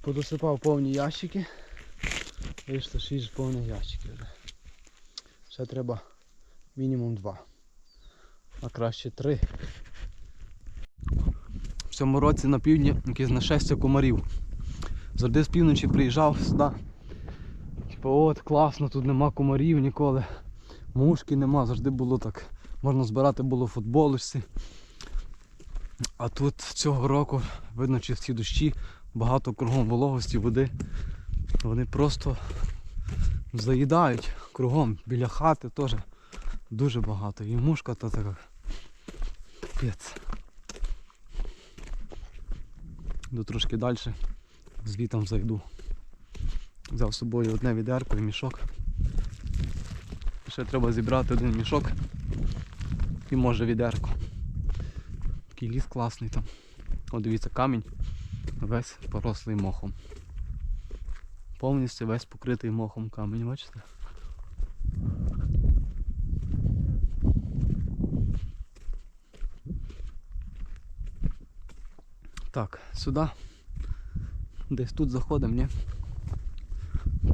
Подосипав повні ящики. Вийшло 6 повних ящиків вже. Ще треба мінімум 2. А краще 3. В цьому році на півдні якесь нашестя комарів. Завжди з півночі приїжджав сюди. Типу, от класно, тут нема комарів ніколи. Мушки нема, завжди було так. Можна збирати було футболочці. А тут цього року, видно, чи ці дощі, багато кругом вологості, води. Вони просто заїдають кругом. Біля хати теж дуже багато. І мушка то така. Пець. Йду трошки далі, звітом зайду. Взяв з собою одне відерко і мішок. Ще треба зібрати один мішок і може відерко. Такий ліс класний там. О, дивіться, камінь весь порослий мохом. Повністю весь покритий мохом камінь, бачите? Так, сюди. Десь тут заходимо, ні?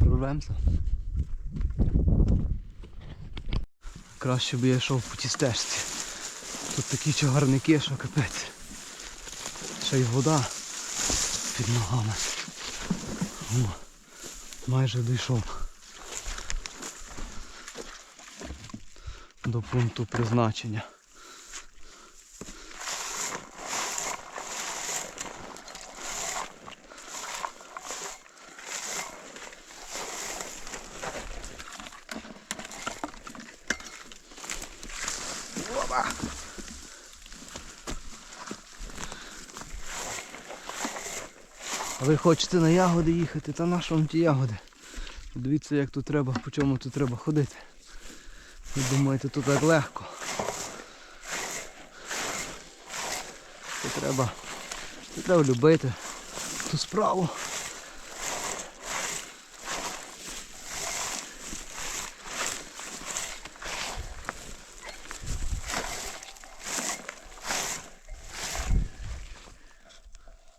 Прорвемося. Краще б я йшов по тій стежці. Тут такі чагарники, що капець. Ще й вода під ногами. О, майже дійшов до пункту призначення. А ви хочете на ягоди їхати, та на що вам ті ягоди? Дивіться, як тут треба, по чому тут треба ходити. Ви думаєте, тут так легко. Це треба, це треба любити ту справу.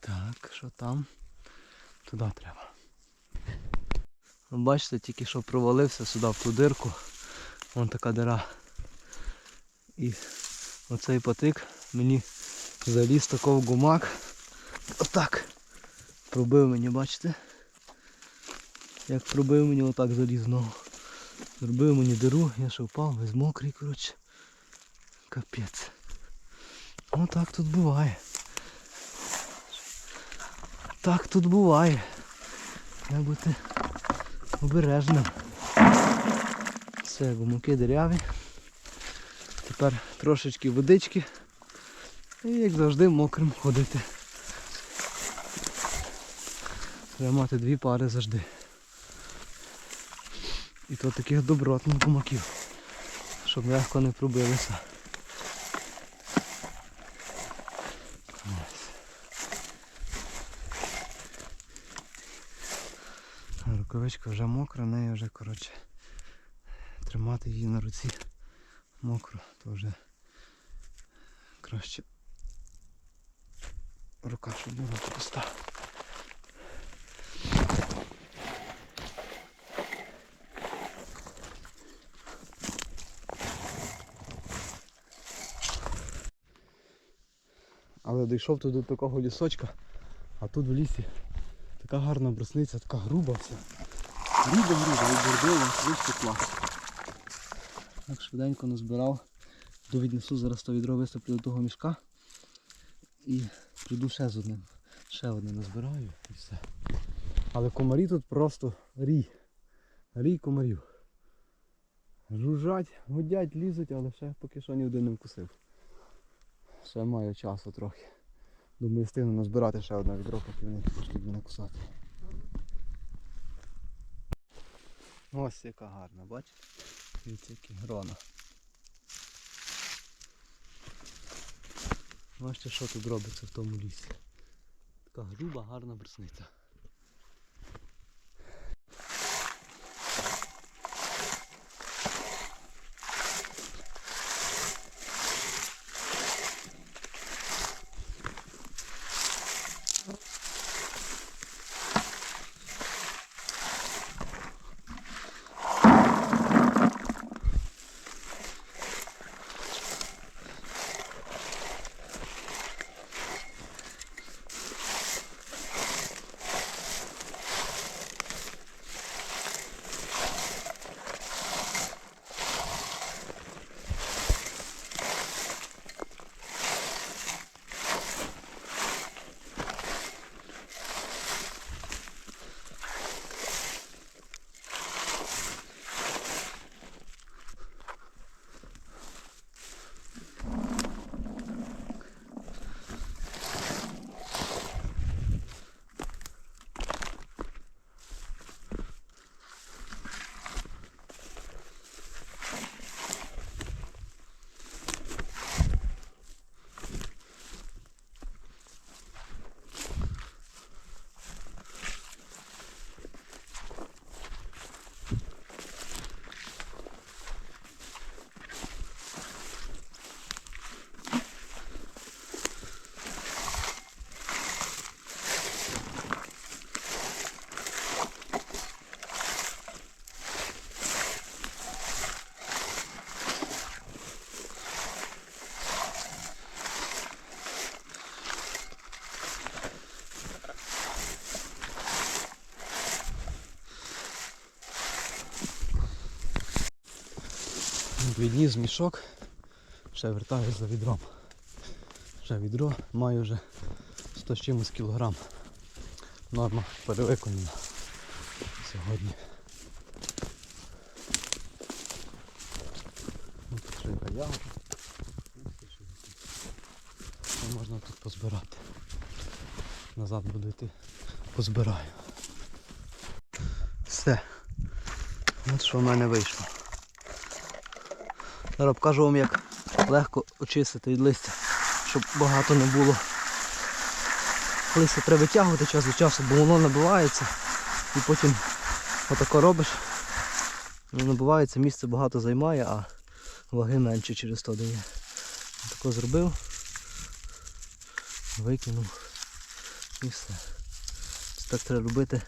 Так, що там? Туди треба. Бачите, тільки що провалився сюди в ту дирку. Вон така дира. І оцей потик мені заліз такого гумак. Отак. Пробив мені, бачите? Як пробив мені отак заліз знову. Зробив мені диру, я ще впав, весь мокрий, коротше. Капець. Отак тут буває. Так тут буває. Треба бути обережним. Все, гумаки дереві. Тепер трошечки водички. І як завжди мокрим ходити. Треба мати дві пари завжди. І то таких добротних гумаків, щоб легко не пробилися. Рукавичка вже мокра, нею вже коротше тримати її на руці мокро, то вже краще рука, щоб була пуста. Але дійшов тут до такого лісочка, а тут в лісі така гарна брусниця, така груба вся. Груба груба, і бордова, вийшло клас. Так швиденько назбирав. До віднесу зараз то відро висиплю до того мішка. І прийду ще з одним. Ще одне назбираю і все. Але комарі тут просто рій. Рій комарів. Жужжать, гудять, лізуть, але ще поки що ні один не вкусив. Ще маю часу трохи. Думаю, встигну назбирати ще одне відро, поки вони пішли мене кусати. Ось яка гарна, бачите? Дивіться, які грона. Бачите, що тут робиться в тому лісі. Така груба, гарна брусниця. Відніс мішок, ще вертаюсь за відром. Ще відро, маю вже 100 з чимось кілограм. Норма перевиконана сьогодні. Яка ягода. Можна тут позбирати. Назад буду йти, позбираю. Все. От що в мене вийшло. Зараз покажу вам, як легко очистити від листя, щоб багато не було. Листя треба витягувати час від часу, бо воно набивається і потім отако робиш. Воно набивається, місце багато займає, а ваги менше через то дає. Тако зробив, викинув і все. Так треба робити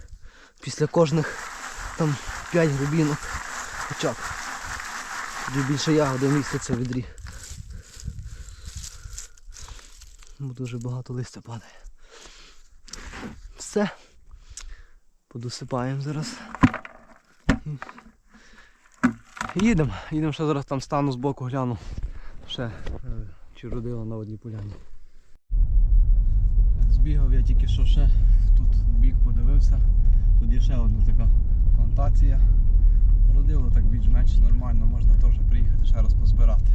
після кожних там 5 грубінок хоча. Тоді більше ягоди міститься в відрі. Бо дуже багато листя падає. Все. Подосипаємо зараз. Їдемо. Їдемо ще зараз там стану збоку, гляну. Ще е, чи родила на одній поляні. Збігав я тільки що ще тут в бік подивився. Тут є ще одна така плантація. Родило так більш-менш нормально, можна теж приїхати ще раз позбирати.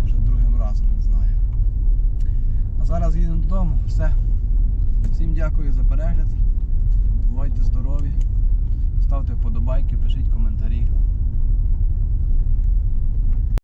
Може другим разом, не знаю. А зараз їдемо додому. Все. Всім дякую за перегляд. Бувайте здорові. Ставте вподобайки, пишіть коментарі.